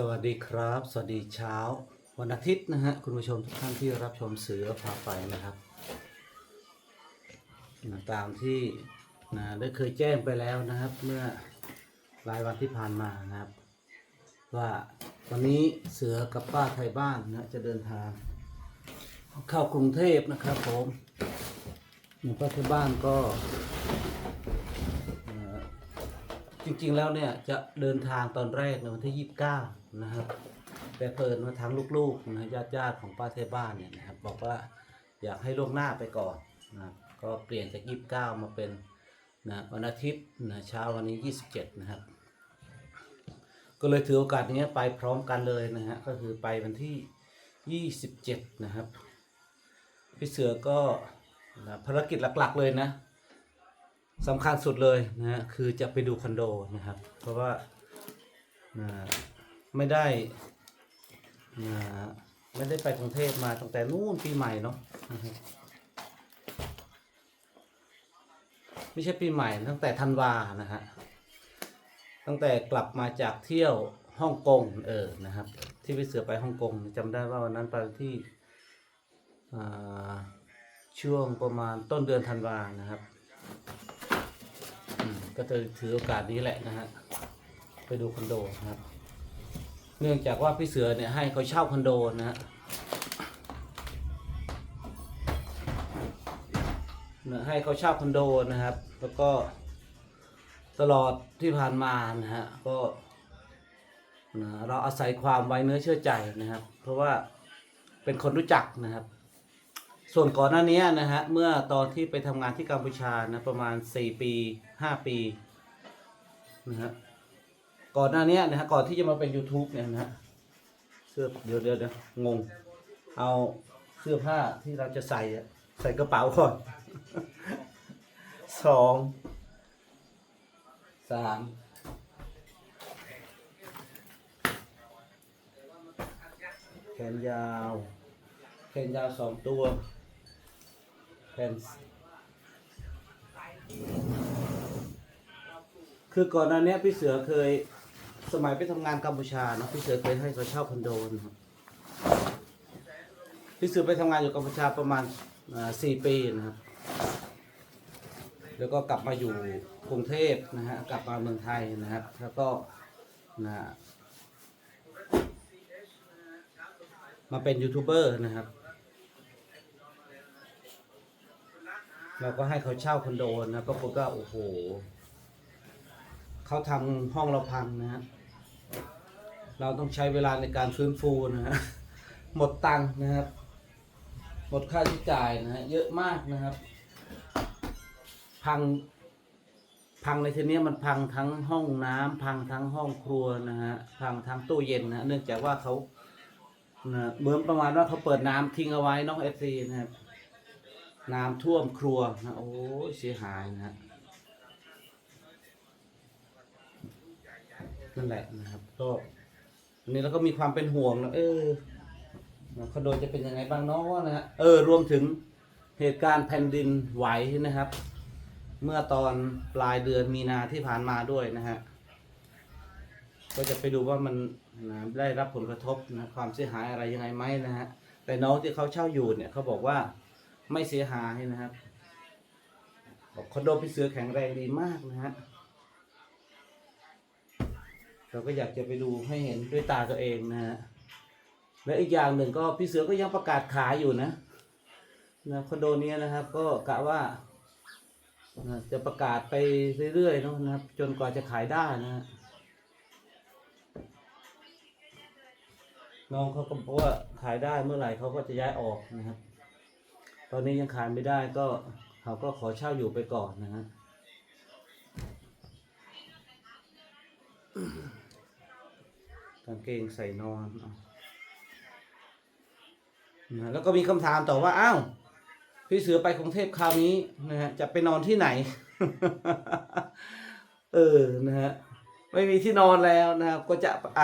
สวัสดีครับ สวัสดีเช้า วันอาทิตย์นะฮะคุณผู้ชมทุกท่านที่รับชมเสือพาไปนะครับนะตามที่นะได้เคยแจ้งไปแล้วนะครับ เมื่อหลายวันที่ผ่านมานะครับ ว่าวันนี้เสือกับป้าไทยบ้านนะจะเดินทาง เข้ากรุงเทพนะครับผมป้าไทยบ้านก็ จริงๆแล้วเนี่ยจะเดินทางตอนแรกในวันที่ 29 นะครับแต่เพลินว่าทั้งลูกๆนะญาติญาติๆของป้าเทพบ้านเนี่ยนะครับบอกว่าอยากให้ล่วงหน้าไปก่อนนะครับก็เปลี่ยนจาก 29 มาเป็นนะวันอาทิตย์นะเช้าวันนี้ 27 นะครับ ก็เลยถือโอกาสนี้ไปพร้อมกันเลยนะฮะก็คือไปวันที่ 27 นะครับ พี่เสือก็นะภารกิจหลักๆเลยนะ สำคัญสุดเลยนะฮะคือจะไปดูคอนโดนะครับ เพราะว่านะไม่ได้นะไม่ได้ไปกรุงเทพมาตั้งแต่นู่นปีใหม่เนาะไม่ใช่ปีใหม่ตั้งแต่ธันวานะฮะตั้งแต่กลับมาจากเที่ยวฮ่องกงเออนะครับ ที่ไปเสือไปฮ่องกงจำได้ว่าวันนั้นไปที่ช่วงประมาณต้นเดือนธันวานะครับ ก็จะถือโอกาสนี้แหละนะฮะไปดูคอนโดนะครับ เนื่องจากว่าพี่เสือเนี่ยให้เขาเช่าคอนโดนะฮะนะให้เขาเช่าคอนโดนะครับ แล้วก็ตลอดที่ผ่านมานะฮะก็นะเราอาศัยความไว้เนื้อเชื่อใจนะครับ เพราะว่าเป็นคนรู้จักนะครับ ส่วนก่อนหน้านี้นะฮะเมื่อตอนที่ไปทำงานที่กัมพูชานะประมาณ 4 ปี 5 ปีนะฮะก่อนหน้านี้นะฮะก่อนที่จะมาเป็น YouTube เนี่ยนะฮะเสื้อเดี๋ยวเดี๋ยวเดี๋ยวงง เอาเสื้อผ้าที่เราจะใส่ใส่กระเป๋าก่อนสองสามแขนยาว แขนยาวสองตัว ผ่นคือก่อนหน้าเนี้ยพี่เสือเคยสมัยไปทำงานกัมพูชาเนอะพี่เสือเคยให้เขาเช่าคอนโดนะครับพี่เสือไปทำงานอยู่กัมพูชาประมาณสี่ปีนะครับแล้วก็กลับมาอยู่กรุงเทพนะฮะกลับมาเมืองไทยนะครับ แล้วก็นะมาเป็นยูทูบเบอร์นะครับ เราก็ให้เขาเช่าคอนโดนะก็ปรากฏว่าโอ้โหเขาทำห้องเราพังนะฮะเราต้องใช้เวลาในการฟื้นฟูนะฮะหมดตังค์นะครับ หมดค่าใช้จ่ายนะฮะเยอะมากนะครับ พังพังในทีนี้มันพังทั้งห้องน้ำพังทั้งห้องครัวนะฮะพังทั้งตู้เย็นนะเนื่องจากว่าเขานะเหมือนประมาณว่าเขาเปิดน้ำทิ้งเอาไว้น้องเอฟซีนะครับ น้ำท่วมครัวนะโอ้ยเสียหายนะฮะนั่นแหละนะครับก็อันนี้เราก็มีความเป็นห่วงนะเออคอนโดจะเป็นยังไงบ้างเนาะนะฮะเออรวมถึงเหตุการณ์แผ่นดินไหวนะครับ เมื่อตอนปลายเดือนมีนาที่ผ่านมาด้วยนะฮะก็จะไปดูว่ามันนะได้รับผลกระทบนะความเสียหายอะไรยังไงไหมนะฮะแต่น้องที่เขาเช่าอยู่เนี่ยเขาบอกว่า ไม่เสียหายนะครับคอนโดพี่เสือแข็งแรงดีมากนะฮะเราก็อยากจะไปดูให้เห็นด้วยตาตัวเองนะฮะและอีกอย่างหนึ่งก็พี่เสือก็ยังประกาศขายอยู่นะนะคอนโดเนี้ยนะครับ ก็กะว่าจะประกาศไปเรื่อยๆเนอะนะครับ จนกว่าจะขายได้นะฮะน้องเขาก็บอกว่าขายได้เมื่อไหร่เขาก็จะย้ายออกนะครับ ตอนนี้ยังขายไม่ได้ก็เขาก็ขอเช่าอยู่ไปก่อนนะฮะกางเกงใส่นอนนะแล้วก็มีคำถามต่อว่าอ้าวพี่เสือไปกรุงเทพคราวนี้นะฮะจะไปนอนที่ไหน เออนะฮะไม่มีที่นอนแล้วนะครับ ก็จะไป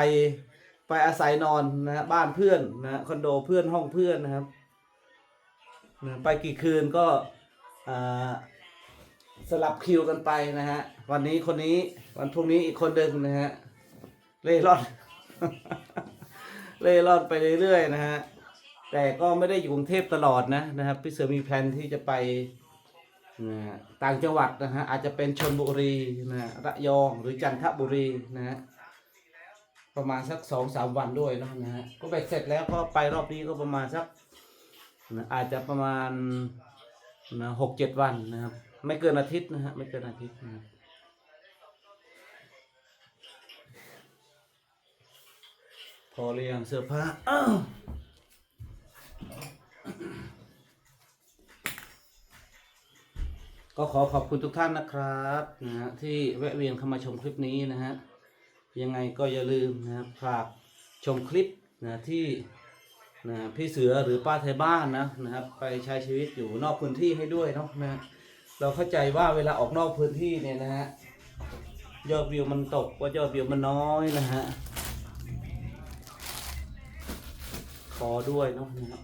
ไปอาศัยนอนนะฮะบ้านเพื่อนนะฮะคอนโดเพื่อนห้องเพื่อนนะครับ ไปกี่คืนก็สลับคิวกันไปนะฮะ วันนี้คนนี้วันพรุ่งนี้อีกคนหนึ่งนะฮะ เล่ร่อน เล่ร่อนไปเรื่อยๆนะฮะ แต่ก็ไม่ได้อยู่กรุงเทพตลอดนะนะครับ พี่เสือมีแผนที่จะไปนะต่างจังหวัดนะฮะอาจจะเป็นชนบุรีนะฮะระยองหรือจันทบุรีนะฮะประมาณสักสองสามวันด้วยนะนะฮะก็ไปเสร็จแล้วก็ไปรอบนี้ก็ประมาณสัก นะอาจจะประมาณนะหกเจ็ดวันนะครับ ไม่เกินอาทิตย์นะฮะไม่เกินอาทิตย์นะพอเรียงเสื้อผ้าอ้ก็ขอขอบคุณทุกท่านนะครับนะฮะที่แวะเวียนเข้ามาชมคลิปนี้นะฮะยังไงก็อย่าลืมนะครับฝากชมคลิปนะที่ นะพี่เสือหรือป้าไทยบ้านนะนะครับ ไปใช้ชีวิตอยู่นอกพื้นที่ให้ด้วยเนาะนะเราเข้าใจว่าเวลาออกนอกพื้นที่เนี่ยนะฮะยอดวิวมันตกว่ายอดวิวมันน้อยนะฮะขอด้วยเนาะนะฮะ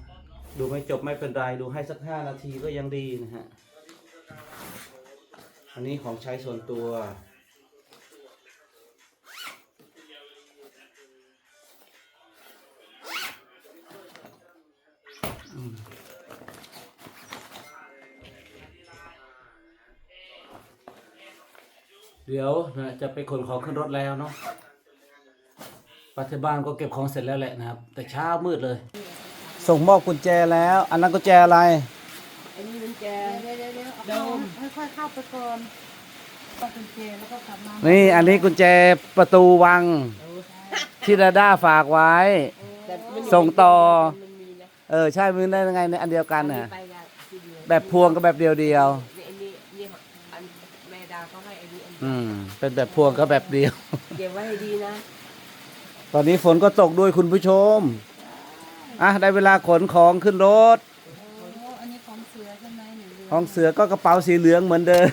ดูไม่จบไม่เป็นไรดูให้สักห้านาทีก็ยังดีนะฮะอันนี้ของใช้ส่วนตัว เดี๋ยวนะจะไปขนของขึ้นรถแล้วเนาะปัจจุบันก็เก็บของเสร็จแล้วแหละนะครับ แต่เช้ามืดเลย ส่งมอบกุญแจแล้ว อันนั้นกุญแจอะไรอันนี้เป็นแจเดี๋ยวเดี๋ยวเดี๋ยวโดมค่อยๆเข้าไปก่อนก็กุญแจแล้วก็กลับมานี่ อันนี้กุญแจประตูวังที่ดาด้าฝากไว้แต่มันส่งต่อ มันมีนะ เออใช่มือได้ยังไงในอันเดียวกันน่ะ ไปกับทีเดียวแบบพวงกับแบบเดียวเดียวนี่อันนี้นี่อันแม่ดาเขาให้อันนี้อันๆอืม เป็นแบบพวงกับแบบเดียว เก็บไว้ให้ดีนะตอนนี้ฝนก็ตกด้วยคุณผู้ชม อะได้เวลาขนของขึ้นรถ โอ้อันนี้ของเสือใช่ไหมหนูดูห้องเสือก็กระเป๋าสีเหลืองเหมือนเดิม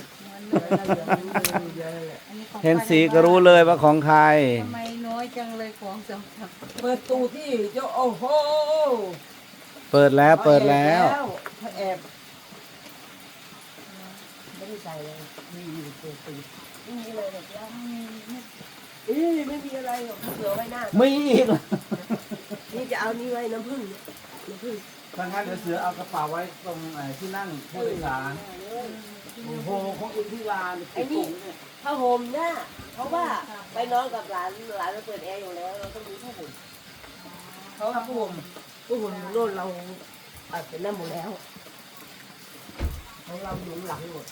อันนี้ของเห็นสีก็รู้เลยว่าของใคร ทำไมน้อยจังเลยของสองสามเปิดตู้ที่เจ้าโอ้โห เปิดแล้วเปิดแล้วเขาแอบไม่ได้ใส่เลยมีอยู่ตัวตีไม่มีอะไรหรอกแล้วเอ้ยไม่มีอะไรหรอกเสือไว้หน้าไม่อีกนี่จะเอานี่ไว้น้ำผึ้งเนี่ยน้ำผึ้งทางนั้นเดี๋ยวเสือเอากระเป๋าไว้ตรงไหนที่นั่งผู้โดยสารโอ้โหของอินทิราเนี่ยไอ้นี่ผมเนี่ยผ้าห่มเนี่ยเพราะว่าไปนอนกับหลานหลานเราเปิดแอร์อยู่แล้ว เราต้องมีผ้าห่มเขาทำผ้าห่ม ผ้าห่มโน่นเราอาจเป็นน้ำหมดแล้วของเราอยู่หลังหมด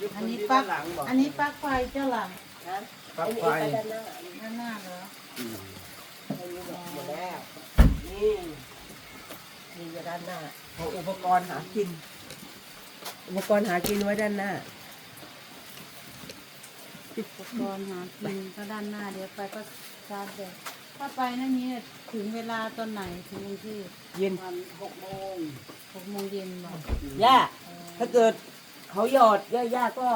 ยึดอันนี้ที่ปลั๊ด้ากนหลังบอกอันนี้ปลั๊กไฟเจ้าหลังนะปลั๊กไอ้นี่ไฟไปด้านหน้าด้านหน้าเหรออืมไอ้นี่หมดแล้วนี่นี่จะด้านหน้าของอุปกรณ์หากิน อุปกรณ์หากินไว้ด้านหน้าอุปกรณ์หากินก็ด้านหน้าเดี๋ยวไปก็ชาร์จแบตถ้าไปนั่นนี้ ถึงเวลาตอนไหนถึงที่เย็นวันหกโมงหกโมงเย็นบอกย่าถ้าเกิดเขาหยอดย่าย่าก็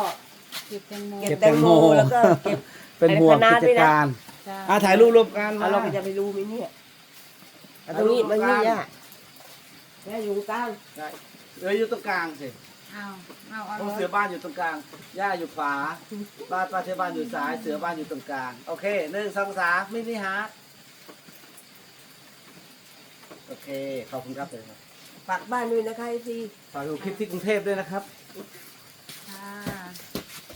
เก็บแตงโมเก็บแตงโมแล้วก็เก็บเป็นห่วงไอ้กิคณะด้วยนะจการจ้าอะถ่ายรูปรวมกันมาเอาเราก็จะไปรู้ไหมเนี่ยเอาตรงนี้มันนี่ย่าย่าอยู่กลางได้เอออยู่ตรงกลางสิเอาเอาเอาเพราะเสือบ้านอยู่ตรงกลาง ย่าอยู่ขวา บ้านป้าเทบ้านอยู่ซ้าย เสือบ้านอยู่ตรงกลาง โอเคหนึ่งสองสามมินิฮาร์ด โอเค ขอบคุณครับเลยครับฝากบ้านด้วยนะคะไอซีฝากดูคลิปที่กรุงเทพด้วยนะครับ